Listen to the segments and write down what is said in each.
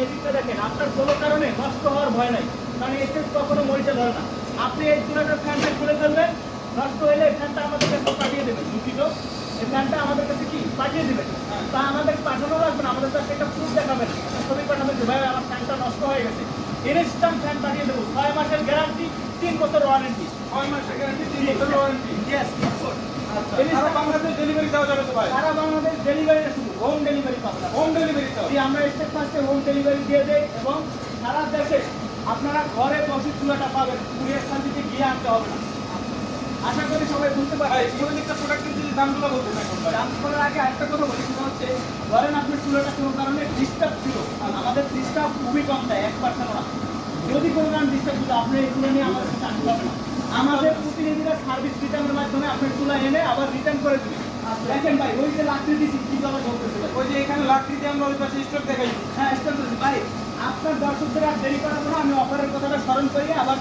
ম্যাজিকটা দেখেন আপনার কোনো কারণে নষ্ট হওয়ার ভয় নাই। কারণ এসএস কখনো মরিচা ধরে না। আপনি এই চুলাটার ফ্যানটা খুলে ফেলবেন নষ্ট হলে ফ্যানটা আমাদের কাছে পাঠিয়ে দেবেন দুঃখিত। এই ফ্যানটা আমাদের কাছে কি? পাঠিয়ে দেবেন। তা আমাদের পাঠানো লাগবে না আমাদের কাছে একটা প্রুফ দেখাবেন। একটা ছবি পাঠাবেন যে ভাই আমার ফ্যানটা নষ্ট হয়ে গেছে। ইনস্ট্যান্ট ফ্যান পাঠিয়ে দেবো। ছয় মাসের গ্যারান্টি তিন বছর ওয়ারেন্টি ছয় মাসের গ্যারান্টি তিন বছরের ওয়ারেন্টি ইয়েস সারা বাংলাদেশ ডেলিভারি দেওয়া যাবে তো ভাই? সারা বাংলাদেশ ডেলিভারি শুধু হোম ডেলিভারি পাবেন হোম ডেলিভারি তো যদি আমরা স্টেপ ফার্স্টে হোম ডেলিভারি দিয়ে দেই এবং সারা দেশে আপনারা ঘরে বসে চুলাটা পাবেন। কুরিয়ার সার্ভিসে গিয়ে আনতে হবে না। আশা করি সবাই বুঝতে পারছেন। প্রত্যেকটা প্রোডাক্টের যদি দামগুলো এখন ভাই? দাম করার আগে একটা কথা বলি। সেটা হচ্ছে ধরেন আপনার চুলাটা কোনো কারণে ডিস্টার্ব ছিল। আর আমাদের ডিস্টার্ব খুবই কম দেয় এক পার্সেন্ট না। যদি কোনো কারণে ডিস্টার্ব ছিল আপনি এই চুলা নিয়ে আমাদের কাছে আনতে হবে না। আমাদের প্রতিনিধিরা সার্ভিস রিটার্নের মাধ্যমে আপনার চুলা এনে আবার রিটার্ন করে দিবে। দেখেন ভাই ওই যে লাকড়ি দিচ্ছি কি কথা ওই যে এখানে লাকড়ি দিয়ে আমরা ওই পাশে স্টক দেখাই। হ্যাঁ ভাই আপনার দর্শকদের আর দেরি করাবো না আমি অফারের কথাটা স্মরণ করিয়ে আবার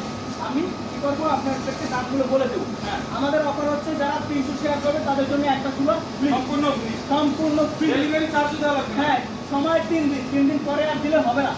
আমি কি করব আপনাদেরকে দামগুলো বলে দেবো। হ্যাঁ। আমাদের অফার হচ্ছে যারা তিনশো শেয়ার করবে তাদের জন্য একটা চুলো সম্পূর্ণ সম্পূর্ণ ফ্রি ডেলিভারি চার্জ দেওয়া লাগবে। হ্যাঁ সময় তিন দিন তিন দিন পরে আর দিলে হবে না।